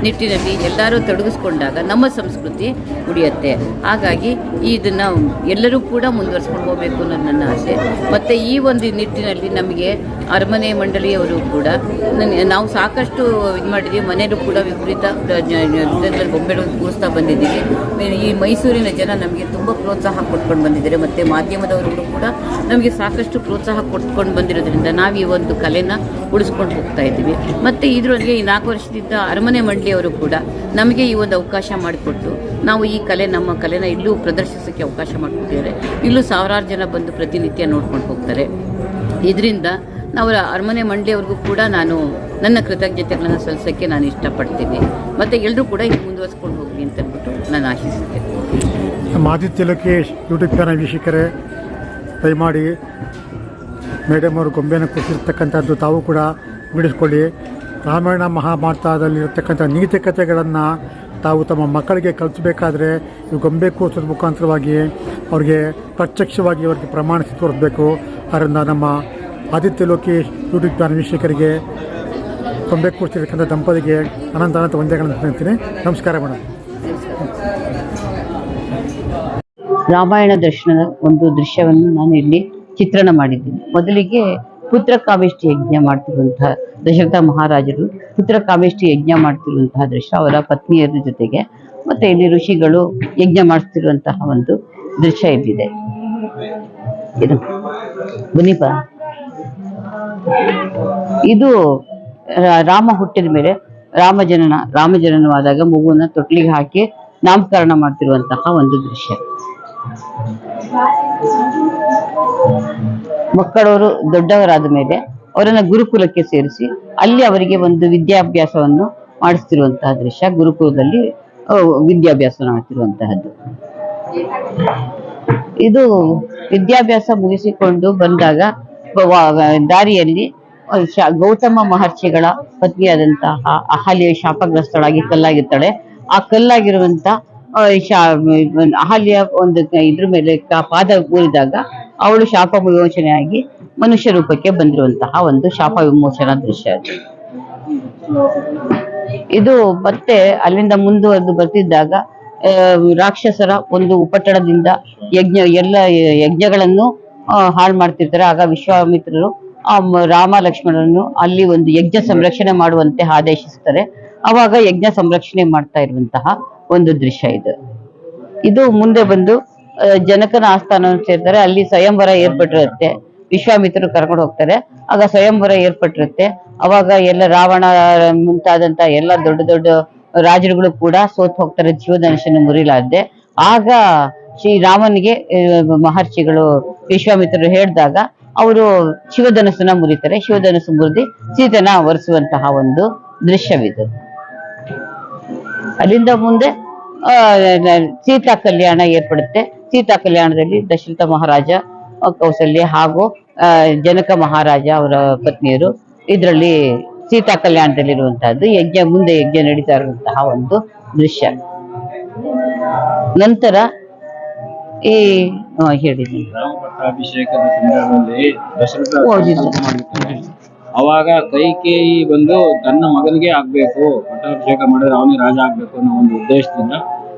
B: ನಿಟ್ಟಿನಲ್ಲಿ ಎಲ್ಲರೂ ತೊಡಗಿಸ್ಕೊಂಡಾಗ ನಮ್ಮ ಸಂಸ್ಕೃತಿ ಉಳಿಯುತ್ತೆ. ಹಾಗಾಗಿ ಇದನ್ನು ಎಲ್ಲರೂ ಕೂಡ ಮುಂದುವರ್ಸ್ಕೊಂಡು ಹೋಗಬೇಕು ಅನ್ನೋದು ನನ್ನ ಆಸೆ. ಮತ್ತು ಈ ಒಂದು ನಿಟ್ಟಿನಲ್ಲಿ ನಮಗೆ ಅರಮನೆ ಮಂಡಳಿಯವರು ಕೂಡ ನಾವು ಸಾಕಷ್ಟು ಇದು ಮಾಡಿದ್ದೀವಿ. ಮನೆಯಲ್ಲೂ ಕೂಡ ವಿಪರೀತ ಗೊಂಬೆಗಳು ಕೂರಿಸ್ತಾ ಬಂದಿದ್ದೀವಿ. ಈ ಮೈಸೂರಿನ ಜನ ನಮಗೆ ತುಂಬ ಪ್ರೋತ್ಸಾಹ ಕೊಟ್ಕೊಂಡು ಬಂದಿದ್ದಾರೆ. ಮತ್ತು ಮಾಧ್ಯಮದವರು ಕೂಡ ನಮಗೆ ಸಾಕಷ್ಟು ಪ್ರೋತ್ಸಾಹ ಕೊಟ್ಕೊಂಡು ಬಂದಿರೋದ್ರಿಂದ ನಾವು ಈ ಒಂದು ಕಲೆನ ಉಳಿಸ್ಕೊಂಡು ಹೋಗ್ತಾ ಇದ್ದೀವಿ. ಮತ್ತು ಇದರೊಂದಿಗೆ ಈ ನಾಲ್ಕು ವರ್ಷದಿಂದ ಅರಮನೆ ಮಂಡಳಿಯವರು ಕೂಡ ನಮಗೆ ಈ ಒಂದು ಅವಕಾಶ ಮಾಡಿಕೊಟ್ಟು ನಾವು ಈ ಕಲೆ ನಮ್ಮ ಕಲೆನ ಇಲ್ಲೂ ಪ್ರದರ್ಶಿಸೋಕ್ಕೆ ಅವಕಾಶ ಮಾಡಿಕೊಟ್ಟಿದ್ದಾರೆ. ಇಲ್ಲೂ ಸಾವಿರಾರು ಜನ ಬಂದು ಪ್ರತಿನಿತ್ಯ ನೋಡ್ಕೊಂಡು ಹೋಗ್ತಾರೆ. ಇದರಿಂದ ನಾವು ಅರಮನೆ ಮಂಡಳಿಯವ್ರಿಗೂ ಕೂಡ ನಾನು ನನ್ನ ಕೃತಜ್ಞತೆಗಳನ್ನು ಸಲ್ಲಿಸೋಕ್ಕೆ ನಾನು ಇಷ್ಟಪಡ್ತೀನಿ. ಮತ್ತು ಎಲ್ಲರೂ ಕೂಡ ಇದು ಮುಂದುವರಿಸ್ಕೊಂಡು ಹೋಗಲಿ ಅಂತ ಅಂದ್ಬಿಟ್ಟು ನಾನು ಆಶಿಸುತ್ತೇನೆ.
A: ನಮ್ಮ ಆದಿತ್ಯ ಲೋಕೇಶ್ ಯೂಟ್ಯೂಬ್ ಚಾನಲ್ ವೀಕ್ಷಕರೇ, ದಯಮಾಡಿ ಮೇಡಮ್ ಅವರು ಗೊಂಬೆನ ಕೂತಿರ್ತಕ್ಕಂಥದ್ದು ತಾವು ಕೂಡ ಬಿಡಿಸ್ಕೊಳ್ಳಿ. ರಾಮಾಯಣ ಮಹಾಭಾರತದಲ್ಲಿರತಕ್ಕಂಥ ನೀತಿ ಕಥೆಗಳನ್ನು ತಾವು ತಮ್ಮ ಮಕ್ಕಳಿಗೆ ಕಲಿಸಬೇಕಾದ್ರೆ ಇವು ಗೊಂಬೆ ಕೂರಿಸೋದ್ರ ಮುಖಾಂತರವಾಗಿ ಅವ್ರಿಗೆ ಪ್ರತ್ಯಕ್ಷವಾಗಿ ಅವ್ರಿಗೆ ಪ್ರಮಾಣಿಸಿ ತೋರಿಸ್ಬೇಕು ಅದರಿಂದ ನಮ್ಮ ಆದಿತ್ಯ ಲೋಕೇಶ್, ಯೂಟ್ಯೂಬ್ ಚಾನಲ್ ವೀಕ್ಷಕರಿಗೆ ಗೊಂಬೆ ಕೂರಿಸಿರ್ತಕ್ಕಂಥ ದಂಪತಿಗೆ ಅನಂತ ಅನಂತ ವಂದ್ಯಗಳನ್ನು ಹೇಳ್ತೀನಿ. ನಮಸ್ಕಾರ ಮೇಡಮ್
B: ರಾಮಾಯಣ ದರ್ಶನದ ಒಂದು ದೃಶ್ಯವನ್ನು ನಾನು ಇಲ್ಲಿ ಚಿತ್ರಣ ಮಾಡಿದ್ದೀನಿ. ಮೊದಲಿಗೆ ಪುತ್ರ ಕಾವೇಷ್ಟಿ ಯಜ್ಞ ಮಾಡ್ತಿರುವಂತಹ ದಶರಥ ಮಹಾರಾಜರು ಪುತ್ರ ಕಾವೇಷ್ಟಿ ಯಜ್ಞ ಮಾಡ್ತಿರುವಂತಹ ದೃಶ್ಯ ಅವರ ಪತ್ನಿಯರ ಜೊತೆಗೆ. ಮತ್ತೆ ಇಲ್ಲಿ ಋಷಿಗಳು ಯಜ್ಞ ಮಾಡಿಸ್ತಿರುವಂತಹ ಒಂದು ದೃಶ್ಯ ಇದಿದೆ ಇದು ಬನ್ನಿಪ್ಪ. ಇದು ರಾಮ ಹುಟ್ಟಿದ ಮೇಲೆ ರಾಮ ಜನನ ರಾಮ ಜನನವಾದಾಗ ಮಗುವನ್ನ ತೊಟ್ಲಿಗೆ ಹಾಕಿ ನಾಮಕರಣ ಮಾಡ್ತಿರುವಂತಹ ಒಂದು ದೃಶ್ಯ. ಮಕ್ಕಳವರು ದೊಡ್ಡವರಾದ ಮೇಲೆ ಅವರನ್ನ ಗುರುಕುಲಕ್ಕೆ ಸೇರಿಸಿ ಅಲ್ಲಿ ಅವರಿಗೆ ಒಂದು ವಿದ್ಯಾಭ್ಯಾಸವನ್ನು ಮಾಡಿಸ್ತಿರುವಂತಹ ದೃಶ್ಯ. ಗುರುಕುಲದಲ್ಲಿ ವಿದ್ಯಾಭ್ಯಾಸ ಮಾಡ್ತಿರುವಂತಹದ್ದು. ಇದು ವಿದ್ಯಾಭ್ಯಾಸ ಮುಗಿಸಿಕೊಂಡು ಬಂದಾಗ ದಾರಿಯಲ್ಲಿ ಗೌತಮ ಮಹರ್ಷಿಗಳ ಪತ್ನಿಯಾದಂತಹ ಅಹಲ್ಯ ಶಾಪಗ್ರಸ್ತಳಾಗಿ ಕಲ್ಲಾಗಿರ್ತಾಳೆ. ಆ ಕಲ್ಲಾಗಿರುವಂತ ಶಾ- ಅಹಲ್ಯ ಒಂದು ಇದ್ರ ಮೇಲೆ ಪಾದ ಊರಿದಾಗ ಅವಳು ಶಾಪ ವಿಮೋಚನೆಯಾಗಿ ಮನುಷ್ಯ ರೂಪಕ್ಕೆ ಬಂದಿರುವಂತಹ ಒಂದು ಶಾಪ ವಿಮೋಚನಾ ದೃಶ್ಯ ಅದು. ಇದು ಮತ್ತೆ ಅಲ್ಲಿಂದ ಮುಂದುವರೆದು ಬರ್ತಿದ್ದಾಗ ರಾಕ್ಷಸರ ಒಂದು ಉಪಟಳದಿಂದ ಯಜ್ಞ, ಎಲ್ಲ ಯಜ್ಞಗಳನ್ನು ಹಾಳು ಮಾಡ್ತಿರ್ತಾರೆ. ಆಗ ವಿಶ್ವಾಮಿತ್ರರು ಆ ರಾಮ ಲಕ್ಷ್ಮಣರನ್ನು ಅಲ್ಲಿ ಒಂದು ಯಜ್ಞ ಸಂರಕ್ಷಣೆ ಮಾಡುವಂತೆ ಆದೇಶಿಸ್ತಾರೆ. ಅವಾಗ ಯಜ್ಞ ಸಂರಕ್ಷಣೆ ಮಾಡ್ತಾ ಇರುವಂತಹ ಒಂದು ದೃಶ್ಯ ಇದು. ಇದು ಮುಂದೆ ಬಂದು ಜನಕನ ಆಸ್ಥಾನವನ್ನು ಸೇರ್ತಾರೆ ಅಲ್ಲಿ ಸ್ವಯಂವರ ಏರ್ಪಟ್ಟಿರುತ್ತೆ. ವಿಶ್ವಾಮಿತ್ರರು ಕರ್ಕೊಂಡು ಹೋಗ್ತಾರೆ. ಆಗ ಸ್ವಯಂವರ ಏರ್ಪಟ್ಟಿರುತ್ತೆ. ಅವಾಗ ಎಲ್ಲ ರಾವಣ, ಮುಂತಾದಂತ ಎಲ್ಲ ದೊಡ್ಡ ದೊಡ್ಡ ರಾಜರುಗಳು ಕೂಡ ಸೋತ್ ಹೋಗ್ತಾರೆ. ಜೀವಧನುಷನ್ನು ಮುರಿಲಾದ್ದೆ ಆಗ ಶ್ರೀ ರಾಮನಿಗೆ ಮಹರ್ಷಿಗಳು, ವಿಶ್ವಾಮಿತ್ರರು ಹೇಳಿದಾಗ ಅವರು ಶಿವಧನಸ್ಸನ್ನ ಮುರಿತಾರೆ. ಶಿವಧನಸ್ಸು ಮುರಿದು ಸೀತನ ಒರೆಸುವಂತಹ ಒಂದು ದೃಶ್ಯವಿದು. ಅಲ್ಲಿಂದ ಮುಂದೆ ಸೀತಾ ಕಲ್ಯಾಣ ಏರ್ಪಡುತ್ತೆ. ಸೀತಾ ಕಲ್ಯಾಣದಲ್ಲಿ ದಶರಥ ಮಹಾರಾಜ ಕೌಸಲ್ಯ ಹಾಗೂ ಜನಕ ಮಹಾರಾಜ ಅವರ ಪತ್ನಿಯರು ಇದರಲ್ಲಿ ಸೀತಾ ಕಲ್ಯಾಣದಲ್ಲಿರುವಂತಹದ್ದು ಯಜ್ಞ ಮುಂದೆ ಯಜ್ಞ ನಡೀತಾ ಇರುವಂತಹ ಒಂದು ದೃಶ್ಯ. ನಂತರ ಈ ಹೇಳಿದ್ರು ಹೇಳಿದ್ದೀನಿ.
C: ಅವಾಗ ಕೈಕೇಯಿ ಬಂದು ತನ್ನ ಮಗನಿಗೆ ಆಗ್ಬೇಕು ಪಟ್ಟಾಭಿಷೇಕ ಮಾಡಿದ್ರೆ ಅವನಿಗೆ ರಾಜ ಆಗ್ಬೇಕು ಅನ್ನೋ ಒಂದು ಉದ್ದೇಶದಿಂದ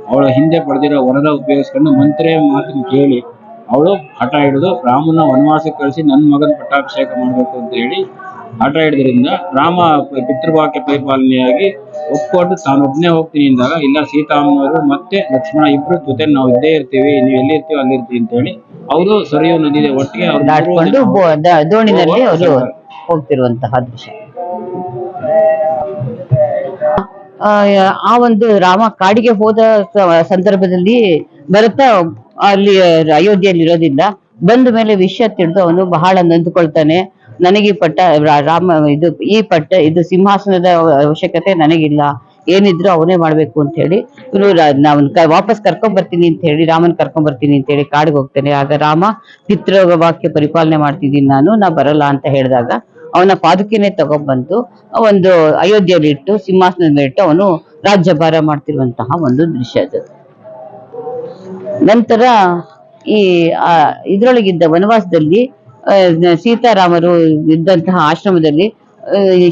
C: ಅವಳ ಹಿಂದೆ ಪಡೆದಿರೋ ವರದ ಉಪಯೋಗಿಸ್ಕೊಂಡು ಮಂತ್ರಿ ಮಾತನ್ನು ಕೇಳಿ ಅವಳು ಹಠ ಹಿಡಿದು ರಾಮನ ವನವಾಸಕ್ಕೆ ಕಳಿಸಿ ನನ್ನ ಮಗನ ಪಟ್ಟಾಭಿಷೇಕ ಮಾಡಬೇಕು ಅಂತ ಹೇಳಿ ಹಠ ಹಿಡಿದ್ರಿಂದ ರಾಮ ಪಿತೃವಾಕ್ಯ ಪರಿಪಾಲನೆಯಾಗಿ ಒಪ್ಕೊಂಡು ತಾನೊಬ್ಬನೇ ಹೋಗ್ತೀನಿ ಅಂದಾಗ ಇಲ್ಲ ಸೀತಾಮ್ಮನವರು ಮತ್ತೆ ಲಕ್ಷ್ಮಣ ಇಬ್ರು ಜೊತೆ ನಾವು ಇದ್ದೇ ಇರ್ತೀವಿ ನೀವು ಎಲ್ಲಿ ಇರ್ತೀವಿ ಅಲ್ಲಿ ಇರ್ತೀವಿ ಅಂತ ಹೇಳಿ ಅವರು ಸರಿಯೋ ನದಿದೆ ಒಟ್ಟಿಗೆ ಅವ್ರು ಮೂರು
B: ಆ, ಒಂದು ರಾಮ ಕಾಡಿಗೆ ಹೋದ ಸಂದರ್ಭದಲ್ಲಿ ಭರತ ಅಲ್ಲಿ ಅಯೋಧ್ಯೆಯಲ್ಲಿ ಇರೋದಿಲ್ಲ ಬಂದ ಮೇಲೆ ವಿಷಯ ತಿಳಿದು ಅವನು ಬಹಳ ನೊಂದುಕೊಳ್ತಾನೆ. ನನಗೆ ಈ ಪಟ್ಟ ರಾಮ ಇದು ಈ ಪಟ್ಟ ಇದು ಸಿಂಹಾಸನದ ಅವಶ್ಯಕತೆ ನನಗಿಲ್ಲ. ಏನಿದ್ರು ಅವನೇ ಮಾಡ್ಬೇಕು ಅಂತ ಹೇಳಿ ಇವರು ನಾವು ನಾವ್ ಕ- ವಾಪಸ್ ಕರ್ಕೊಂಡ್ ಬರ್ತೀನಿ ಅಂತ ಹೇಳಿ ರಾಮನ್ ಕರ್ಕೊಂಡ್ ಬರ್ತೀನಿ ಅಂತ ಹೇಳಿ ಕಾಡಿಗೆ ಹೋಗ್ತಾನೆ. ಆಗ ರಾಮ ಪಿತೃ ವಾಕ್ಯ ಪರಿಪಾಲನೆ ಮಾಡ್ತಿದ್ದೀನಿ ನಾನು ನಾ ಬರಲ್ಲ ಅಂತ ಹೇಳಿದಾಗ ಅವನ ಪಾದುಕೆನೆ ತಗೊಂಡ್ಬಂದು ಒಂದು ಅಯೋಧ್ಯೆಯಲ್ಲಿ ಇಟ್ಟು ಸಿಂಹಾಸನದ ಮೇಲೆ ಇಟ್ಟು ಅವನು ರಾಜ್ಯಭಾರ ಮಾಡ್ತಿರುವಂತಹ ಒಂದು ದೃಶ್ಯ ಅದು. ನಂತರ ಈ ಇದರೊಳಗಿದ್ದ ವನವಾಸದಲ್ಲಿ ಸೀತಾರಾಮರು ಇದ್ದಂತಹ ಆಶ್ರಮದಲ್ಲಿ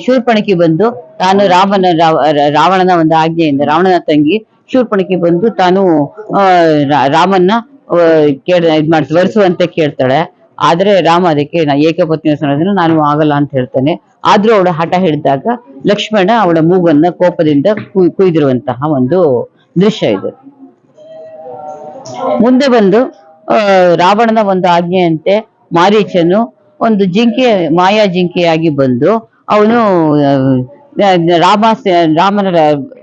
B: ಶೂರ್ಪಣಕಿ ಬಂದು ತಾನು ರಾಮನ, ರಾವ- ರಾವಣನ ಒಂದು ಆಜ್ಞೆಯಿಂದ ರಾವಣನ ತಂಗಿ ಶೂರ್ಪಣಕಿ ಬಂದು ತಾನು ರಾಮನ್ನ ಕೇಳ ಇದ್ ಮಾಡ್ತ ವರಿಸುವಂತೆ ಕೇಳ್ತಾಳೆ. ಆದ್ರೆ ರಾಮ ಅದಕ್ಕೆ ನಾ ಏಕಪತ್ನಿ ಅನ್ನೋದನ್ನ ನಾನು ಆಗಲ್ಲ ಅಂತ ಹೇಳ್ತಾನೆ. ಆದ್ರೂ ಅವಳ ಹಠ ಹಿಡಿದಾಗ ಲಕ್ಷ್ಮಣ ಅವಳ ಮೂಗನ್ನ ಕೋಪದಿಂದ ಕುಯ್- ಕುಯ್ದಿರುವಂತಹ ಒಂದು ದೃಶ್ಯ ಇದು. ಮುಂದೆ ಬಂದು ರಾವಣನ ಒಂದು ಆಜ್ಞೆಯಂತೆ ಮಾರೀಚನು ಒಂದು ಜಿಂಕೆ, ಮಾಯಾ ಜಿಂಕೆಯಾಗಿ ಬಂದು ಅವನು ರಾಮ ರಾಮನ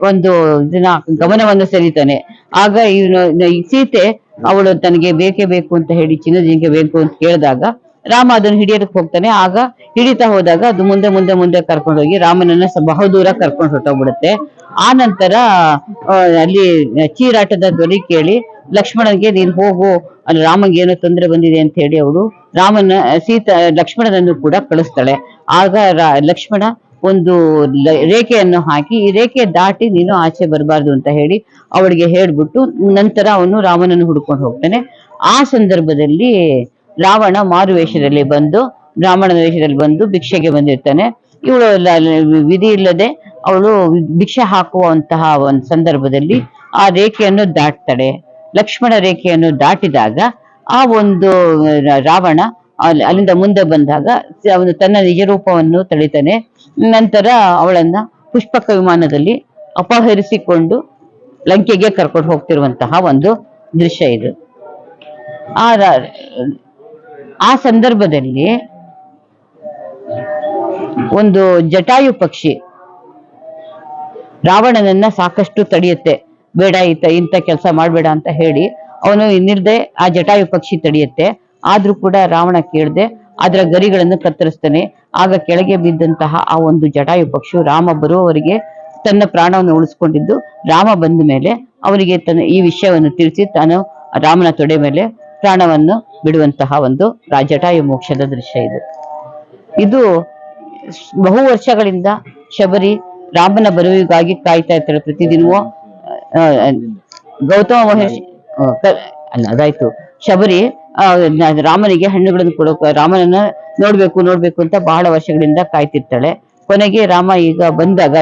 B: ಒಂದು ಇದನ್ನ ಗಮನವನ್ನು ಸೆಳೀತಾನೆ. ಆಗ ಇವನು ಸೀತೆ ಅವಳು ತನಗೆ ಬೇಕೇ ಬೇಕು ಅಂತ ಹೇಳಿ ಚಿನ್ನ ಜಿಂಕೆ ಬೇಕು ಅಂತ ಕೇಳಿದಾಗ ರಾಮ ಅದನ್ನು ಹಿಡಿಯೋದಕ್ಕೆ ಹೋಗ್ತಾನೆ. ಆಗ ಹಿಡಿತಾ ಹೋದಾಗ ಅದು ಮುಂದೆ ಮುಂದೆ ಮುಂದೆ ಕರ್ಕೊಂಡು ಹೋಗಿ ರಾಮನನ್ನ ಬಹುದೂರ ಕರ್ಕೊಂಡು ಹೊಟ್ಟೋಗ್ಬಿಡುತ್ತೆ ಆ ನಂತರ ಅಲ್ಲಿ ಚೀರಾಟದ ಧ್ವನಿ ಕೇಳಿ, ಲಕ್ಷ್ಮಣನಿಗೆ, ನೀನು ಹೋಗು, ಅಲ್ಲಿ ರಾಮಂಗೆ ಏನೋ ತೊಂದರೆ ಬಂದಿದೆ ಅಂತ ಹೇಳಿ ಅವಳು ರಾಮನ, ಸೀತಾ, ಲಕ್ಷ್ಮಣನನ್ನು ಕೂಡ ಕಳಿಸ್ತಾಳೆ. ಆಗ ಲಕ್ಷ್ಮಣ ಒಂದು ರೇಖೆಯನ್ನು ಹಾಕಿ, ಈ ರೇಖೆ ದಾಟಿ ನೀನು ಆಚೆ ಬರಬಾರ್ದು ಅಂತ ಹೇಳಿ ಅವಳಿಗೆ ಹೇಳ್ಬಿಟ್ಟು ನಂತರ ಅವನು ರಾಮನನ್ನು ಹುಡ್ಕೊಂಡು ಹೋಗ್ತಾನೆ. ಆ ಸಂದರ್ಭದಲ್ಲಿ ರಾವಣ ಮಾರು ವೇಷದಲ್ಲಿ ಬಂದು, ಬ್ರಾಹ್ಮಣನ ವೇಷದಲ್ಲಿ ಬಂದು ಭಿಕ್ಷೆಗೆ ಬಂದಿರ್ತಾನೆ. ಇವಳು ವಿಧಿ ಇಲ್ಲದೆ ಅವಳು ಭಿಕ್ಷೆ ಹಾಕುವಂತಹ ಒಂದು ಸಂದರ್ಭದಲ್ಲಿ ಆ ರೇಖೆಯನ್ನು ದಾಟ್ತಾಳೆ. ಲಕ್ಷ್ಮಣ ರೇಖೆಯನ್ನು ದಾಟಿದಾಗ ಆ ಒಂದು ರಾವಣ ಅಲ್ಲಿಂದ ಮುಂದೆ ಬಂದಾಗ ಅವನು ತನ್ನ ನಿಜ ರೂಪವನ್ನು ತಳಿತಾನೆ. ನಂತರ ಅವಳನ್ನ ಪುಷ್ಪಕ ವಿಮಾನದಲ್ಲಿ ಅಪಹರಿಸಿಕೊಂಡು ಲಂಕೆಗೆ ಕರ್ಕೊಂಡು ಹೋಗ್ತಿರುವಂತಹ ಒಂದು ದೃಶ್ಯ ಇದು. ಆ ಆ ಸಂದರ್ಭದಲ್ಲಿ ಒಂದು ಜಟಾಯು ಪಕ್ಷಿ ರಾವಣನನ್ನ ಸಾಕಷ್ಟು ತಡೆಯುತ್ತೆ. ಬೇಡ ಈತ, ಇಂಥ ಕೆಲಸ ಮಾಡಬೇಡ ಅಂತ ಹೇಳಿ ಅವನು ಇನ್ನಿಲ್ದೆ ಆ ಜಟಾಯು ಪಕ್ಷಿ ತಡೆಯುತ್ತೆ. ಆದ್ರೂ ಕೂಡ ರಾವಣ ಕೇಳದೆ ಅದರ ಗರಿಗಳನ್ನು ಕತ್ತರಿಸ್ತಾನೆ. ಆಗ ಕೆಳಗೆ ಬಿದ್ದಂತಹ ಆ ಒಂದು ಜಟಾಯು ಪಕ್ಷಿ ರಾಮ ಬರುವವರಿಗೆ ತನ್ನ ಪ್ರಾಣವನ್ನು ಉಳಿಸ್ಕೊಂಡಿದ್ದು, ರಾಮ ಬಂದ ಮೇಲೆ ಅವರಿಗೆ ತನ್ನ ಈ ವಿಷಯವನ್ನು ತಿಳಿಸಿ ತಾನು ರಾಮನ ತೊಡೆ ಮೇಲೆ ಪ್ರಾಣವನ್ನು ಬಿಡುವಂತಹ ಒಂದು ರಾಜಟಾಯು ಮೋಕ್ಷದ ದೃಶ್ಯ ಇದು. ಇದು ಬಹು ವರ್ಷಗಳಿಂದ ಶಬರಿ ರಾಮನ ಬರುವಿಗಾಗಿ ಕಾಯ್ತಾ ಇರ್ತಾಳೆ. ಪ್ರತಿದಿನವೂ ಗೌತಮ ಮಹರ್ಷಿ ಅಲ್ಲ, ಅದಾಯ್ತು. ಶಬರಿ ರಾಮನಿಗೆ ಹಣ್ಣುಗಳನ್ನು ಕೊಡೋಕೆ ರಾಮನನ್ನ ನೋಡ್ಬೇಕು ನೋಡ್ಬೇಕು ಅಂತ ಬಹಳ ವರ್ಷಗಳಿಂದ ಕಾಯ್ತಿರ್ತಾಳೆ. ಕೊನೆಗೆ ರಾಮ ಈಗ ಬಂದಾಗ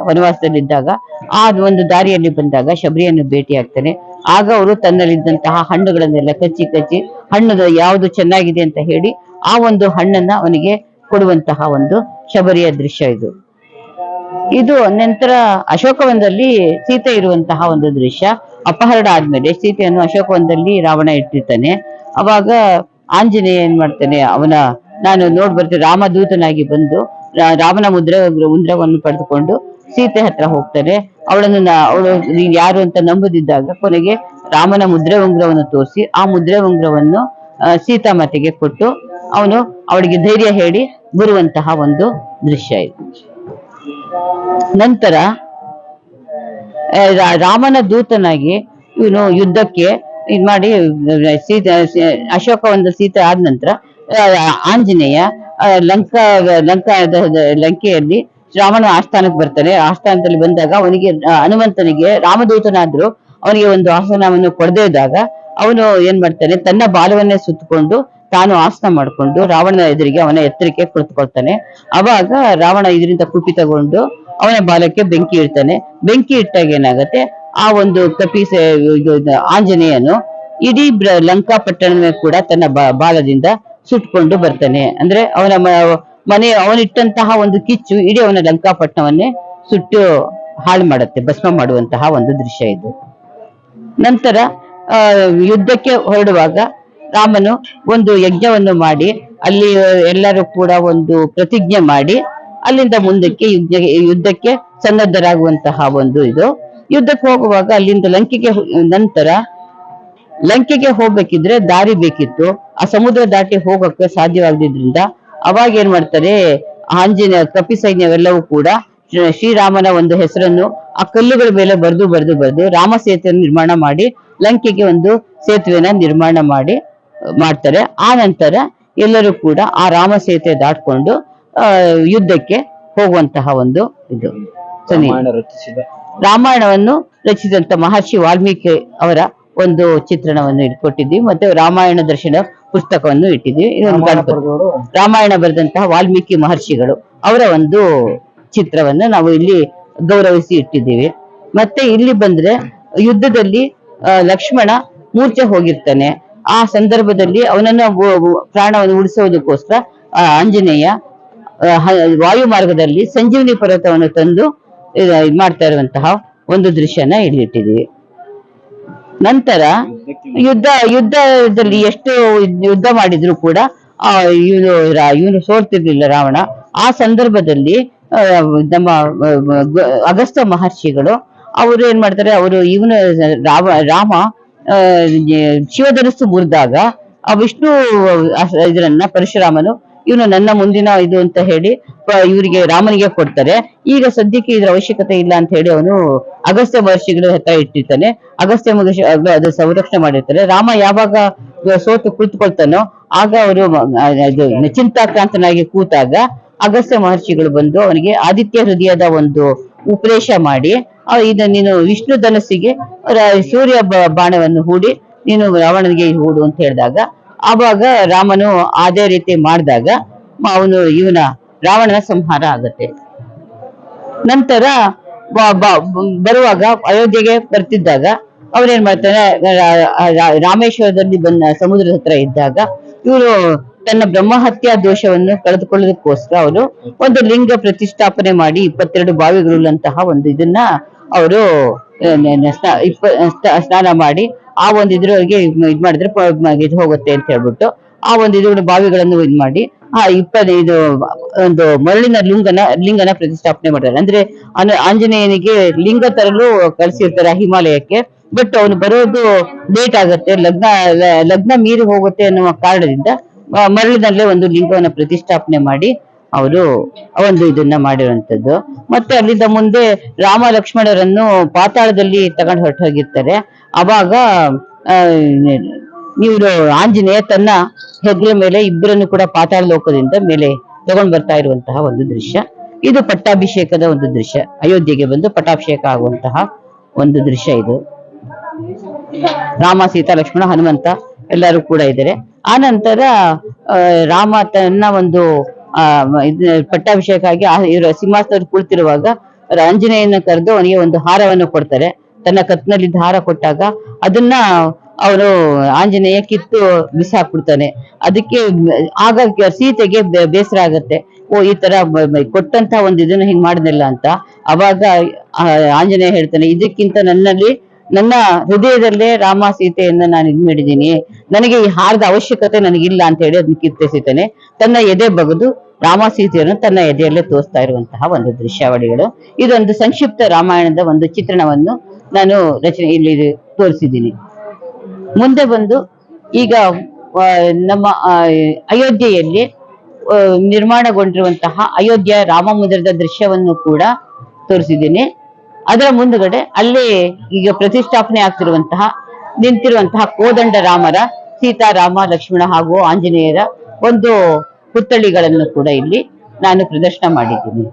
B: ವನವಾಸದಲ್ಲಿದ್ದಾಗ, ಆ ಒಂದು ದಾರಿಯಲ್ಲಿ ಬಂದಾಗ ಶಬರಿಯನ್ನು ಭೇಟಿ ಆಗ್ತಾನೆ. ಆಗ ಅವರು ತನ್ನಲ್ಲಿದ್ದಂತಹ ಹಣ್ಣುಗಳನ್ನೆಲ್ಲ ಕಚ್ಚಿ ಕಚ್ಚಿ ಹಣ್ಣು ಯಾವುದು ಚೆನ್ನಾಗಿದೆ ಅಂತ ಹೇಳಿ ಆ ಒಂದು ಹಣ್ಣನ್ನ ಅವನಿಗೆ ಕೊಡುವಂತಹ ಒಂದು ಶಬರಿಯ ದೃಶ್ಯ ಇದು. ಇದು ನಂತರ ಅಶೋಕವನದಲ್ಲಿ ಸೀತೆ ಇರುವಂತಹ ಒಂದು ದೃಶ್ಯ. ಅಪಹರಣ ಆದ್ಮೇಲೆ ಸೀತೆಯನ್ನು ಅಶೋಕವನದಲ್ಲಿ ರಾವಣ ಇಟ್ಟಿರ್ತಾನೆ. ಅವಾಗ ಆಂಜನೇಯ ಏನ್ ಮಾಡ್ತಾನೆ, ಅವನ, ನಾನು ನೋಡ್ ಬರ್ತೇನೆ ರಾಮದೂತನಾಗಿ ಬಂದು ರಾಮನ ಮುದ್ರೆ ಉಂದ್ರವನ್ನು ಪಡೆದುಕೊಂಡು ಸೀತೆ ಹತ್ರ ಹೋಗ್ತಾನೆ. ಅವಳನ್ನು ಅವಳು ನೀನ್ ಯಾರು ಅಂತ ನಂಬುದಿದ್ದಾಗ ಕೊನೆಗೆ ರಾಮನ ಮುದ್ರೆ ಉಂಗ್ರವನ್ನು ತೋರಿಸಿ, ಆ ಮುದ್ರೆ ಉಂಗ್ರವನ್ನು ಸೀತಾಮಾತೆಗೆ ಕೊಟ್ಟು ಅವನು ಅವಳಿಗೆ ಧೈರ್ಯ ಹೇಳಿ ಬರುವಂತಹ ಒಂದು ದೃಶ್ಯ ಇದು. ನಂತರ ರಾಮನ ದೂತನಾಗಿ, ಇವನು ಯುದ್ಧಕ್ಕೆ ಇದ್ ಮಾಡಿ ಸೀತಾ ಅಶೋಕ ಒಂದು ಸೀತೆ ಆದ ನಂತರ ಆಂಜನೇಯ ಲಂಕಾ ಲಂಕಾ ಲಂಕೆಯಲ್ಲಿ ರಾಮನ ಆಸ್ಥಾನಕ್ಕೆ ಬರ್ತಾನೆ. ಆಸ್ಥಾನದಲ್ಲಿ ಬಂದಾಗ ಅವನಿಗೆ ಹನುಮಂತನಿಗೆ ರಾಮದೂತನಾದ್ರು, ಅವನಿಗೆ ಒಂದು ಆಸನವನ್ನು ಕೊಡದೇ ಇದ್ದಾಗ ಅವನು ಏನ್ ಮಾಡ್ತಾನೆ, ತನ್ನ ಬಾಲವನ್ನೇ ಸುತ್ತಕೊಂಡು ತಾನು ಆಸನ ಮಾಡ್ಕೊಂಡು ರಾವಣನ ಎದುರಿಗೆ ಅವನ ಎತ್ತರಿಕೆ ಕುಳಿತುಕೊಳ್ತಾನೆ. ಅವಾಗ ರಾವಣ ಇದರಿಂದ ಕುಪಿತಗೊಂಡು ಅವನ ಬಾಲಕ್ಕೆ ಬೆಂಕಿ ಇಡ್ತಾನೆ. ಬೆಂಕಿ ಇಟ್ಟಾಗ ಏನಾಗತ್ತೆ? ಆ ಒಂದು ಕಪೀಸ ಆಂಜನೇಯನು ಇಡೀ ಲಂಕಾ ಪಟ್ಟಣವೇ ಕೂಡ ತನ್ನ ಬಾಲದಿಂದ ಸುಟ್ಕೊಂಡು ಬರ್ತಾನೆ. ಅಂದ್ರೆ ಅವನ ಮನೆ, ಅವನಿಟ್ಟಂತಹ ಒಂದು ಕಿಚ್ಚು ಇಡೀ ಅವನ ಲಂಕಾಪಟ್ಟಣವನ್ನೇ ಸುಟ್ಟು ಹಾಳು ಮಾಡುತ್ತೆ, ಭಸ್ಮ ಮಾಡುವಂತಹ ಒಂದು ದೃಶ್ಯ ಇದು. ನಂತರ ಯುದ್ಧಕ್ಕೆ ಹೊರಡುವಾಗ ರಾಮನು ಒಂದು ಯಜ್ಞವನ್ನು ಮಾಡಿ, ಅಲ್ಲಿ ಎಲ್ಲರೂ ಕೂಡ ಒಂದು ಪ್ರತಿಜ್ಞೆ ಮಾಡಿ ಅಲ್ಲಿಂದ ಮುಂದಕ್ಕೆ ಯುದ್ಧ, ಯುದ್ಧಕ್ಕೆ ಸನ್ನದ್ಧರಾಗುವಂತಹ ಒಂದು ಇದು. ಯುದ್ಧಕ್ಕೆ ಹೋಗುವಾಗ ಅಲ್ಲಿಂದ ಲಂಕೆಗೆ ನಂತರ ಲಂಕೆಗೆ ಹೋಗ್ಬೇಕಿದ್ರೆ ದಾರಿ ಬೇಕಿತ್ತು. ಆ ಸಮುದ್ರ ದಾಟಿ ಹೋಗಕ್ಕೆ ಸಾಧ್ಯವಾಗದಿದ್ರಿಂದ ಅವಾಗ ಏನ್ ಮಾಡ್ತಾರೆ, ಆಂಜನೇಯ ಕಪಿ ಸೈನ್ಯವೆಲ್ಲವೂ ಕೂಡ ಶ್ರೀ- ಶ್ರೀರಾಮನ ಒಂದು ಹೆಸರನ್ನು ಆ ಕಲ್ಲುಗಳ ಮೇಲೆ ಬರೆದು ಬರೆದು ಬರೆದು ರಾಮ ಸೇತುವೆ ನಿರ್ಮಾಣ ಮಾಡಿ ಲಂಕೆಗೆ ಒಂದು ಸೇತುವೆನ ನಿರ್ಮಾಣ ಮಾಡಿ, ಮಾಡ್ತಾರೆ. ಆ ನಂತರ ಎಲ್ಲರೂ ಕೂಡ ಆ ರಾಮ ಸೇತುವೆ ದಾಟ್ಕೊಂಡು ಯುದ್ಧಕ್ಕೆ ಹೋಗುವಂತಹ ಒಂದು ಇದು. ರಾಮಾಯಣವನ್ನು ರಚಿಸಿದಂತ ಮಹರ್ಷಿ ವಾಲ್ಮೀಕಿ ಅವರ ಒಂದು ಚಿತ್ರಣವನ್ನು ಇಟ್ಕೊಟ್ಟಿದ್ವಿ ಮತ್ತೆ ರಾಮಾಯಣ ದರ್ಶನ ಪುಸ್ತಕವನ್ನು ಇಟ್ಟಿದ್ವಿ. ರಾಮಾಯಣ ಬರೆದಂತಹ ವಾಲ್ಮೀಕಿ ಮಹರ್ಷಿಗಳು ಅವರ ಒಂದು ಚಿತ್ರವನ್ನು ನಾವು ಇಲ್ಲಿ ಗೌರವಿಸಿ ಇಟ್ಟಿದ್ದೀವಿ. ಮತ್ತೆ ಇಲ್ಲಿ ಬಂದ್ರೆ ಯುದ್ಧದಲ್ಲಿ ಲಕ್ಷ್ಮಣ ಮೂರ್ಛೆ ಹೋಗಿರ್ತಾನೆ. ಆ ಸಂದರ್ಭದಲ್ಲಿ ಅವನನ್ನ ಪ್ರಾಣವನ್ನು ಉಳಿಸೋದಕ್ಕೋಸ್ಕರ ಆ ಆಂಜನೇಯ ವಾಯು ಮಾರ್ಗದಲ್ಲಿ ಸಂಜೀವನಿ ಪರ್ವತವನ್ನು ತಂದು ಮಾಡ್ತಾ ಇರುವಂತಹ ಒಂದು ದೃಶ್ಯನ ಹಿಡಿದಿಟ್ಟಿದ್ದೀವಿ. ನಂತರ ಯುದ್ಧ, ಯುದ್ಧದಲ್ಲಿ ಎಷ್ಟು ಯುದ್ಧ ಮಾಡಿದ್ರು ಕೂಡ, ಆ ಇವನು ಇವನು ಸೋರ್ತಿರ್ಲಿಲ್ಲ ರಾವಣ. ಆ ಸಂದರ್ಭದಲ್ಲಿ ನಮ್ಮ ಅಗಸ್ತ ಮಹರ್ಷಿಗಳು, ಅವರು ಏನ್ ಮಾಡ್ತಾರೆ, ಅವರು ಇವನ ರಾಮ ರಾಮ ಶಿವಧನಸ್ಸು ಮುರಿದಾಗ, ಆ ವಿಷ್ಣು ಇದರನ್ನ ಪರಶುರಾಮನು ಇವನು ನನ್ನ ಮುಂದಿನ ಇದು ಅಂತ ಹೇಳಿ ಇವರಿಗೆ ರಾಮನಿಗೆ ಕೊಡ್ತಾರೆ. ಈಗ ಸದ್ಯಕ್ಕೆ ಇದ್ರ ಅವಶ್ಯಕತೆ ಇಲ್ಲ ಅಂತ ಹೇಳಿ ಅವನು ಅಗಸ್ತ್ಯ ಮಹರ್ಷಿಗಳ ಹತ್ರ ಇಟ್ಟಿರ್ತಾನೆ. ಅಗಸ್ತ್ಯ ಮಹರ್ಷಿ ಅದು- ಸಂರಕ್ಷಣೆ ಮಾಡಿರ್ತಾರೆ. ರಾಮ ಯಾವಾಗ ಸೋತು ಕುಳಿತುಕೊಳ್ತಾನೋ, ಆಗ ಅವರು ಚಿಂತಾಕ್ರಾಂತನಾಗಿ ಕೂತಾಗ ಅಗಸ್ತ್ಯ ಮಹರ್ಷಿಗಳು ಬಂದು ಅವನಿಗೆ ಆದಿತ್ಯ ಹೃದಯದ ಒಂದು ಉಪದೇಶ ಮಾಡಿ ಇದು ನೀನು ವಿಷ್ಣು ಧನಸ್ಸಿಗೆ ಸೂರ್ಯ ಬಾಣವನ್ನು ಹೂಡಿ, ನೀನು ರಾವಣನಿಗೆ ಹೂಡು ಅಂತ ಹೇಳಿದಾಗ ಆವಾಗ ರಾಮನು ಅದೇ ರೀತಿ ಮಾಡಿದಾಗ ಅವನು ಇವನ ರಾವಣನ ಸಂಹಾರ ಆಗತ್ತೆ. ನಂತರ ಬರುವಾಗ ಅಯೋಧ್ಯೆಗೆ ಬರ್ತಿದ್ದಾಗ ಅವ್ರೇನ್ ಮಾಡ್ತಾರೆ ರಾಮೇಶ್ವರದಲ್ಲಿ ಬಂದ ಸಮುದ್ರದ ಹತ್ರ ಇದ್ದಾಗ ಇವರು ತನ್ನ ಬ್ರಹ್ಮಹತ್ಯಾ ದೋಷವನ್ನು ಕಳೆದುಕೊಳ್ಳೋದಕ್ಕೋಸ್ಕರ ಅವರು ಒಂದು ಲಿಂಗ ಪ್ರತಿಷ್ಠಾಪನೆ ಮಾಡಿ ಇಪ್ಪತ್ತೆರಡು ಬಾವಿಗಳುಳ್ಳಂತಹ ಒಂದು ಇದನ್ನ ಅವರು ಸ್ನಾನ ಮಾಡಿ ಆ ಒಂದು ಇದ್ರೊಳಗೆ ಇದ್ ಮಾಡಿದ್ರೆ ಇದ್ ಹೋಗುತ್ತೆ ಅಂತ ಹೇಳ್ಬಿಟ್ಟು ಆ ಒಂದು ಇದ್ರ ಬಾವಿಗಳನ್ನು ಇದ್ ಮಾಡಿ, ಆ ಇಪ್ಪತ್ತೈದು ಒಂದು ಮರಳಿನ ಲಿಂಗನ ಲಿಂಗನ ಪ್ರತಿಷ್ಠಾಪನೆ ಮಾಡ್ತಾರೆ. ಅಂದ್ರೆ ಆಂಜನೇಯನಿಗೆ ಲಿಂಗ ತರಲು ಕಳ್ಸಿರ್ತಾರೆ ಹಿಮಾಲಯಕ್ಕೆ ಬಟ್ ಅವನು ಬರೋದು ಲೇಟ್ ಆಗುತ್ತೆ, ಲಗ್ನ ಲಗ್ನ ಮೀರಿ ಹೋಗುತ್ತೆ ಅನ್ನುವ ಕಾರಣದಿಂದ ಮರಳಿನಲ್ಲೇ ಒಂದು ಲಿಂಗವನ್ನ ಪ್ರತಿಷ್ಠಾಪನೆ ಮಾಡಿ ಅವರು ಒಂದು ಇದನ್ನ ಮಾಡಿರುವಂತದ್ದು. ಮತ್ತೆ ಅಲ್ಲಿಂದ ಮುಂದೆ ರಾಮ ಲಕ್ಷ್ಮಣರನ್ನು ಪಾತಾಳದಲ್ಲಿ ತಗೊಂಡು ಹೊರಟು ಹೋಗಿರ್ತಾರೆ. ಅವಾಗ ಇವರು ಆಂಜನೇಯ ತನ್ನ ಹೆಗ್ಲ ಮೇಲೆ ಇಬ್ಬರನ್ನು ಕೂಡ ಪಾತಾಳ ಲೋಕದಿಂದ ಮೇಲೆ ತಗೊಂಡ್ ಬರ್ತಾ ಇರುವಂತಹ ಒಂದು ದೃಶ್ಯ. ಇದು ಪಟ್ಟಾಭಿಷೇಕದ ಒಂದು ದೃಶ್ಯ. ಅಯೋಧ್ಯೆಗೆ ಬಂದು ಪಟ್ಟಾಭಿಷೇಕ ಆಗುವಂತಹ ಒಂದು ದೃಶ್ಯ ಇದು. ರಾಮ, ಸೀತಾ, ಲಕ್ಷ್ಮಣ, ಹನುಮಂತ ಎಲ್ಲರೂ ಕೂಡ ಇದ್ದಾರೆ. ಆ ನಂತರ ರಾಮ ತನ್ನ ಒಂದು ಇದ್ ಪಟ್ಟಾಭಿಷೇಕ ಆಗಿ ಇವ್ರ ಸಿಂಹಾಸನದಲ್ಲಿ ಕುಳಿತಿರುವಾಗ ಆಂಜನೇಯನ ಕರೆದು ಅವನಿಗೆ ಒಂದು ಹಾರವನ್ನು ಕೊಡ್ತಾರೆ. ತನ್ನ ಕತ್ನಲ್ಲಿದ್ದ ಹಾರ ಕೊಟ್ಟಾಗ ಅದನ್ನ ಅವನು ಆಂಜನೇಯ ಕಿತ್ತು ಬಿಸಾಕ್ಬಿಡ್ತಾನೆ ಅದಕ್ಕೆ ಆಗ ಸೀತೆಗೆ ಬೇಸರ ಆಗತ್ತೆ. ಓ, ಈ ತರ ಕೊಟ್ಟಂತ ಒಂದು ಇದನ್ನ ಹಿಂಗ್ ಮಾಡಿದ್ನಲ್ಲ ಅಂತ. ಅವಾಗ ಆಂಜನೇಯ ಹೇಳ್ತಾನೆ, ಇದಕ್ಕಿಂತ ನನ್ನಲ್ಲಿ ನನ್ನ ಹೃದಯದಲ್ಲೇ ರಾಮ ಸೀತೆಯನ್ನ ನಾನು ಇದ್ ಮಾಡಿದ್ದೀನಿ. ನನಗೆ ಈ ಹಾರದ ಅವಶ್ಯಕತೆ ನನಗಿಲ್ಲ ಅಂತ ಹೇಳಿ ಅದನ್ನ ಕೀರ್ತಿಸುತ್ತೇನೆ ತನ್ನ ಎದೆ ಬಗದು ರಾಮ ಸೀತೆಯನ್ನು ತನ್ನ ಎದೆಯಲ್ಲೇ ತೋರಿಸ್ತಾ ಇರುವಂತಹ ಒಂದು ದೃಶ್ಯಾವಳಿಗಳು. ಇದೊಂದು ಸಂಕ್ಷಿಪ್ತ ರಾಮಾಯಣದ ಒಂದು ಚಿತ್ರಣವನ್ನು ನಾನು ರಚನೆ ಇಲ್ಲಿ ತೋರಿಸಿದ್ದೀನಿ. ಮುಂದೆ ಬಂದು ಈಗ ನಮ್ಮ ಅಯೋಧ್ಯೆಯಲ್ಲಿ ನಿರ್ಮಾಣಗೊಂಡಿರುವಂತಹ ಅಯೋಧ್ಯ ರಾಮ ಮಂದಿರದ ದೃಶ್ಯವನ್ನು ಕೂಡ ತೋರಿಸಿದ್ದೀನಿ. ಅದರ ಮುಂದುಗಡೆ ಅಲ್ಲಿ ಈಗ ಪ್ರತಿಷ್ಠಾಪನೆ ಆಗ್ತಿರುವಂತಹ, ನಿಂತಿರುವಂತಹ ಕೋದಂಡ ರಾಮರ ಸೀತಾರಾಮ ಲಕ್ಷ್ಮಣ ಹಾಗೂ ಆಂಜನೇಯರ ಒಂದು ಪುತ್ಥಳಿಗಳನ್ನು ಕೂಡ ಇಲ್ಲಿ ನಾನು ಪ್ರದರ್ಶನ ಮಾಡಿದ್ದೀನಿ.